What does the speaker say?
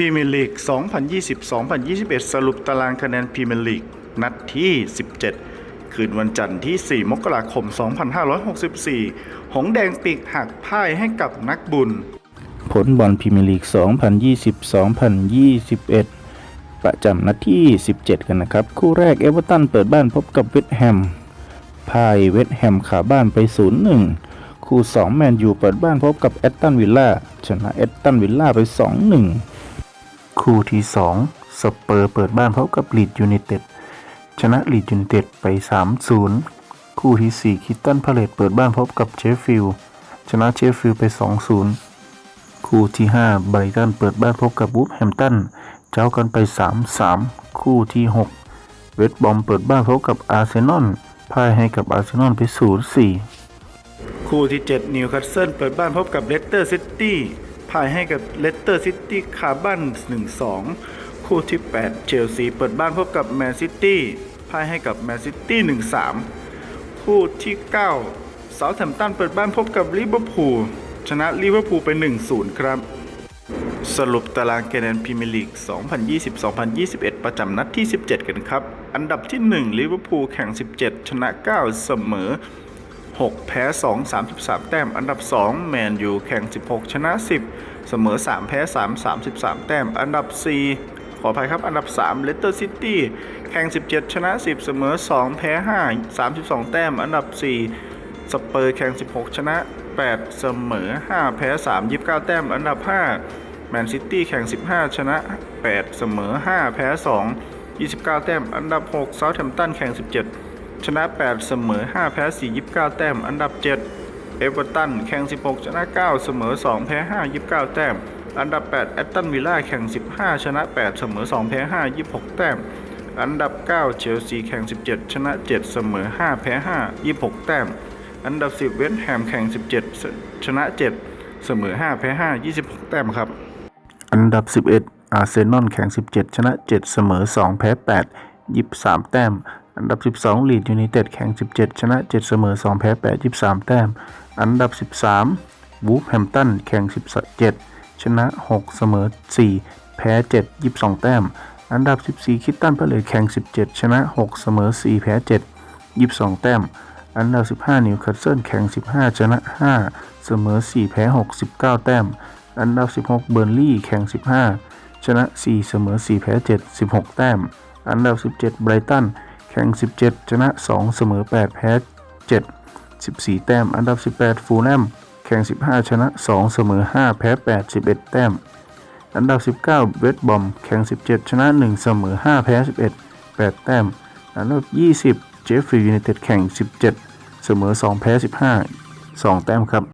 พรีเมียร์ลีก 2020-2021 สรุปตารางคะแนนพรีเมียร์ลีก นัดที่ 17 คืนวันจันทร์ที่ 4 มกราคม 2564 หงส์แดงปีกหักพ่ายให้กับนักบุญ ผลบอลพรีเมียร์ลีก 2020-2021 ประจำนัดที่ 17 กันนะครับ คู่แรกเอเวอร์ตันเปิดบ้านพบกับเวสต์แฮมพ่ายเวสต์แฮมขาบ้านไป 0-1 คู่ 2 แมนยูเปิดบ้านพบกับแอตตันวิลล่าชนะแอตตันวิลล่าไป 2-1 คู่ที่ 2 สเปอร์เปิดบ้านพบกับลีดยูไนเต็ดชนะลีดยูไนเต็ดไป 3-0 คู่ที่ 4 คิตตันพาเลตเปิดบ้านพบกับเชฟฟิลด์ชนะเชฟฟิลด์ไป 2-0 คู่ที่ 5 ไบรตันเปิดบ้านพบกับวูฟแฮมตันเจ้ากันไป 3-3 คู่ที่ 6 เวสต์บอมเปิดบ้านพบกับอาร์เซนอลพ่ายให้กับอาร์เซนอลไป 0-4 คู่ที่ 7 นิวคาสเซิลเปิดบ้านพบกับเลสเตอร์ซิตี้ พ่ายให้กับเลสเตอร์ซิตี้คาบ้าน1-2 คู่ที่ 8 เชลซีเปิดบ้านพบกับแมนซิตี้พ่ายให้กับแมนซิตี้1-3 คู่ที่ 9 เซาท์แฮมตันเปิดบ้านพบกับลิเวอร์พูลชนะลิเวอร์พูลไป 1-0 ครับ สรุปตารางคะแนนพรีเมียร์ลีก 2020-2021 ประจำนัดที่ 17 กันครับ อันดับที่ 1 ลิเวอร์พูลแข่ง 17 ชนะ 9 เสมอ 6 แพ้ 2 33 แต้ม อันดับ 2 แมนยูแข่ง 16 ชนะ 10 เสมอ 3 แพ้ 3 33 แต้ม อันดับ 4 ขออภัยครับ อันดับ3เลสเตอร์ซิตี้แข่ง 17 ชนะ 10 เสมอ 2 แพ้ 5 32 แต้ม อันดับ 4 สเปอร์แข่ง 16 ชนะ 8 เสมอ 5 แพ้ 3 29 แต้ม อันดับ 5 แมนซิตี้แข่ง 15 ชนะ 8 เสมอ 5 แพ้ 2 29 แต้ม อันดับ 6 เซาท์แฮมป์ตันแข่ง 17 ชนะ 8 เสมอ 5 แพ้ 4 29 แต้ม อันดับ 7 เอเวอร์ตัน แข่ง 16 ชนะ 9 เสมอ 2 แพ้ 5 29 แต้ม อันดับ 8 แอตตันวิลล่า แข่ง 15 ชนะ 8 เสมอ 2 แพ้ 5 26 แต้ม อันดับ 9 เชลซี แข่ง 17 ชนะ 7 เสมอ 5 แพ้ 5 26 แต้ม อันดับ 10 เวสต์แฮม แข่ง 17 ชนะ 7 เสมอ 5 แพ้ 5 26 แต้มครับ อันดับ 11 อาร์เซนอล แข่ง 17 ชนะ 7 เสมอ 2 แพ้ 8 23 แต้ม อันดับ 12ลีดยูไนเต็ดแข่ง 17 ชนะ 7 เสมอ 2 แพ้ 8 23 แต้ม อันดับ 13วูฟแฮมตันแข่ง 17 ชนะ 6 เสมอ 4 แพ้ 7 22 แต้ม อันดับ 14 คิตตันเพาเลตแข่ง 17 ชนะ 6 เสมอ 4 แพ้ 7 22 แต้ม อันดับ 15 นิวคาสเซิลแข่ง 15 ชนะ 5 เสมอ 4 แพ้ 6 19 แต้ม อันดับ 16 เบอร์ลี่แข่ง 15 ชนะ 4 เสมอ 4 แพ้ 7 16 แต้ม อันดับ 17 ไบรตัน ข่ง 17 ชนะ 2 เสมอ 8 แพ้ 7 14 แต้ม อันดับ 18 ฟูลแลมแข่ง 15 ชนะ 2 เสมอ 5 แพ้ 8 11 แต้ม อันดับ 19 เวสต์บอม แข่ง 17 ชนะ 1 เสมอ 5 แพ้ 11 8 แต้ม อันดับ 20 เจฟฟรีย์ยูไนเต็ด แข่ง 17 เสมอ 2 แพ้ 15 2 แต้มครับ